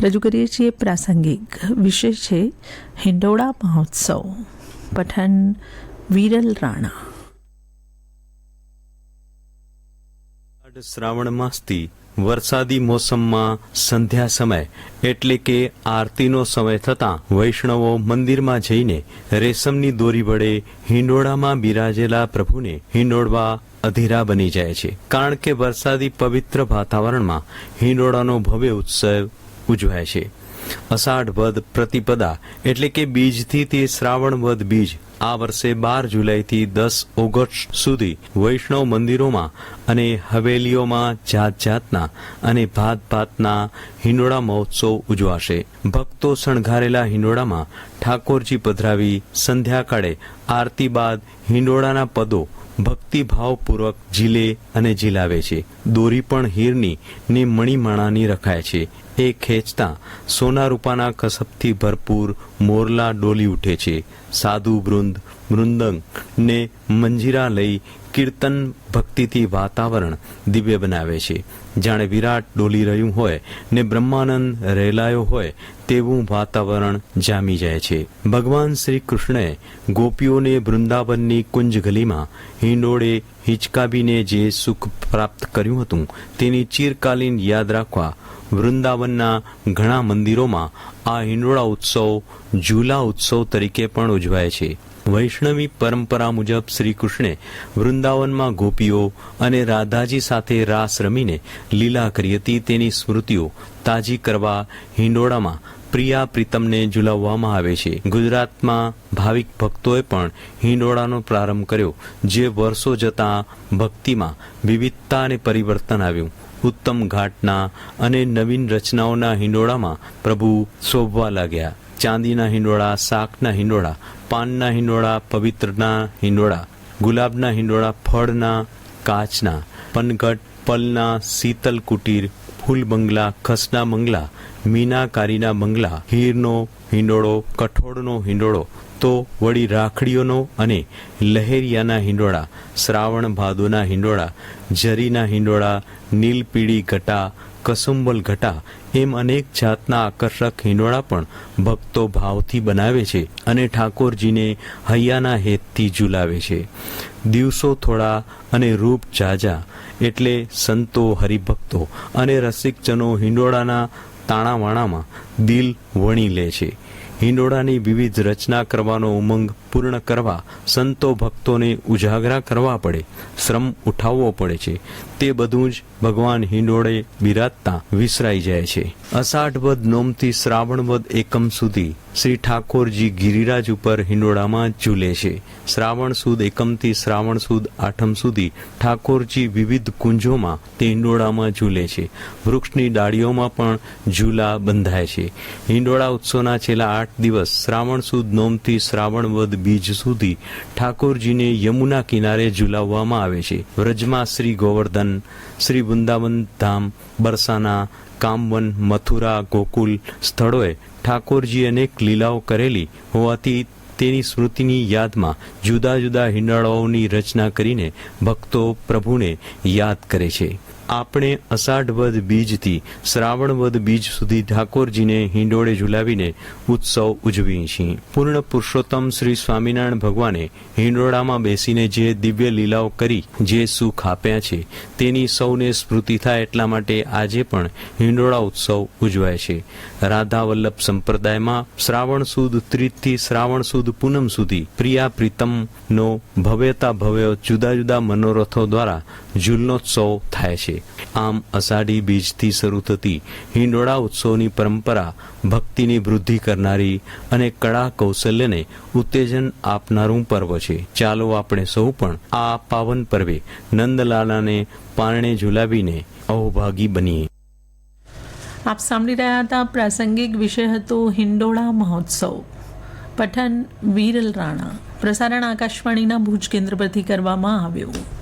રજૂ કરીએ છીએ પ્રાસંગિક વિષય છે હિંડોળા મહોત્સવ. પઠન વિરલ રાણા. શ્રાવણ માસથી વરસાદી મોસમમાં સંધ્યા સમય, એટલે કે આરતીનો સમય થતાં વૈષ્ણવો મંદિરમાં જઈને રેશમની દોરી વડે હિંડોળામાં બિરાજેલા પ્રભુને હિંડોળવા અધીરા બની જાય છે. કારણ કે વરસાદી પવિત્ર વાતાવરણમાં હિંડોળાનો ભવ્ય ઉત્સવ ઉજવાય છે. અષાઢ વદ પ્રતિપદા એટલે કે બીજથી તે શ્રાવણ વદ બીજ આ વર્ષે બાર જુલાઈથી દસ ઓગસ્ટ સુધી વૈષ્ણવ મંદિરોમાં અને હવેલીઓમાં જાત જાતના અને ભાત ભાતના હિંડોળા મહોત્સવ ઉજવાશે. ભક્તો શણગારેલા હિંડોળામાં ઠાકોરજી પધરાવી સંધ્યાકાળે આરતી બાદ હિંડોળાના પદો ભક્તિભાવપૂર્વક ઝીલે અને ઝીલાવે છે. દોરી પણ હીરની ને મણિમાણાની રખાય છે. એ ખેંચતા સોના રૂપાના કસબથી ભરપૂર મોરલા ડોલી ઉઠે છે. સાધુ વૃંદ મૃંદંગ ને મંજીરા લઈ કીર્તન ભક્તિથી વાતાવરણ દિવ્ય બનાવે છે. જાણે વિરાટ ડોલી રહ્યું હોય ને બ્રહ્માનંદ રહેલાયો હોય તેવું વાતાવરણ જામી જાય છે. ભગવાન શ્રી કૃષ્ણએ ગોપીઓને વૃંદાવનની કુંજ ગલીમાં હિંડોળે હિચકાવીને જે સુખ પ્રાપ્ત કર્યું હતું તેની ચિરકાલીન યાદ રાખવા વૃંદાવનના ઘણા મંદિરોમાં આ હિંડોળા ઉત્સવ, ઝૂલા ઉત્સવ તરીકે પણ ઉજવાય છે. વૈષ્ણવી પરંપરા મુજબ શ્રી કૃષ્ણે વૃંદાવનમાં ગોપીઓ અને રાધાજી સાથે રાસ રમીને લીલા કરી હતી. તેની સ્મૃતિઓ તાજી કરવા હિંડોળામાં પ્રિયા પ્રીતમને ઝુલાવવામાં આવે છે. ગુજરાતમાં ભાવિક ભક્તોએ પણ હિંડોળાનો પ્રારંભ કર્યો, જે વર્ષો જતા ભક્તિમાં વિવિધતા અને પરિવર્તન આવ્યું. ઉત્તમ ઘાટના અને નવીન રચનાઓના હિંડોળામાં પ્રભુ શોભવા લાગ્યા. ચાંદીના હિંડોળા, શાકના હિંડોળા, પાનના હિંડોળા, પવિત્રના હિંડોળા, ગુલાબના હિંડોળા, ફળના કાચના, પનઘટ પલના શીતલ કુટીર, ફૂલ બંગલા, ખસના બંગલા મીનાકારીના બંગલા હીરનો હિંડોળો, કઠોળનો હિંડોળો, તો વળી રાખડીઓનો અને લહેરિયાના હિંડોળા, શ્રાવણ ભાદોના હિંડોળા, ઝરીના હિંડોળા, નીલપીળી ઘટા કસુંબલ ઘટા એમ અનેક જાતના આકર્ષક હિંડોળા પણ ભક્તો ભાવથી બનાવે છે અને ઠાકોરજીને હૈયાના હેતથી ઝુલાવે છે. દિવસો થોડા અને રૂપ જાજા એટલે સંતો હરિભક્તો અને રસિકજનો હિંડોળાના તાણાવાણામાં દિલ વણી લે છે. હિંડોળાની વિવિધ રચના કરવાનો ઉમંગ પૂર્ણ કરવા, સંતો ભક્તોને ઉજાગરા કરવા પડે, શ્રમ ઉઠાવવો પડે છે. તે બધું જ ભગવાન હિંડોળે બિરાજતા વિસરાઈ જાય છે. અષાઢ વધ નોમથી શ્રાવણ વધ એકમ સુધી શ્રી ઠાકોરજી ગિરિરાજ ઉપર હિંડોળામાં ઝૂલે છે. શ્રાવણ સુદ એકમથી શ્રાવણ સુદ આઠમ સુધી ઠાકોરજી વિવિધ કુંજોમાં તે હિંડોળામાં ઝૂલે છે. વૃક્ષની ડાળીઓમાં પણ ઝૂલા બંધાય છે. હિંડોળા ઉત્સવના છેલ્લા આઠ દિવસ શ્રાવણ સુદ નોમથી શ્રાવણ વદ બીજ સુધી ઠાકોરજીને યમુના કિનારે ઝુલાવવામાં આવે છે. વ્રજમાં શ્રી ગોવર્ધન, શ્રી વૃંદાવન ધામ, બરસાના કામવન, મથુરા, ગોકુલ સ્થળોએ ઠાકોરજી અનેક લીલાઓ કરેલી હોવાથી તેની સ્મૃતિની યાદમાં જુદા જુદા હિંડાળાઓની રચના કરીને ભક્તો પ્રભુને યાદ કરે છે. આપણે અષાઢ વદ બીજથી શ્રાવણ વદ બીજ સુધી ઠાકોરજીને હિંડોળે ઝુલાવીને ઉત્સવ ઉજવીએ છીએ. પૂર્ણ પુરુષોત્તમ શ્રી સ્વામિનારાયણ ભગવાને હિંડોળામાં બેસીને જે દિવ્ય લીલાઓ કરી, જે સુખ આપ્યા છે, તેની સૌને સ્મૃતિ થાય એટલા માટે આજે પણ હિંડોળા ઉત્સવ ઉજવાય છે. રાધા વલ્લભ સંપ્રદાયમાં શ્રાવણ સુદ ત્રીજથી શ્રાવણ સુદ પૂનમ સુધી પ્રિયા પ્રીતમનો ભવ્યતા ભવ્ય જુદા જુદા મનોરથો દ્વારા ઝૂલનોત્સવ થાય છે. આમ અષાઢી બીજથી શરૂ થતી હિંડોળા ઉત્સવની પરંપરા ભક્તિની વૃદ્ધિ કરનારી અને કળા કૌશલ્યને ઉત્તેજન આપનારું પર્વ છે. ચાલો આપણે સૌ પણ આ પાવન પર્વે નંદલાલાને પારણે ઝુલાવીને અહોભાગી બનીએ. આપ સાંભળી રહ્યા હતા પ્રાસંગિક વિષય હતો હિંડોળા મહોત્સવ. પઠન વિરલ રાણા. પ્રસારણ આકાશવાણીના ભુજ કેન્દ્ર પરથી કરવામાં આવ્યું.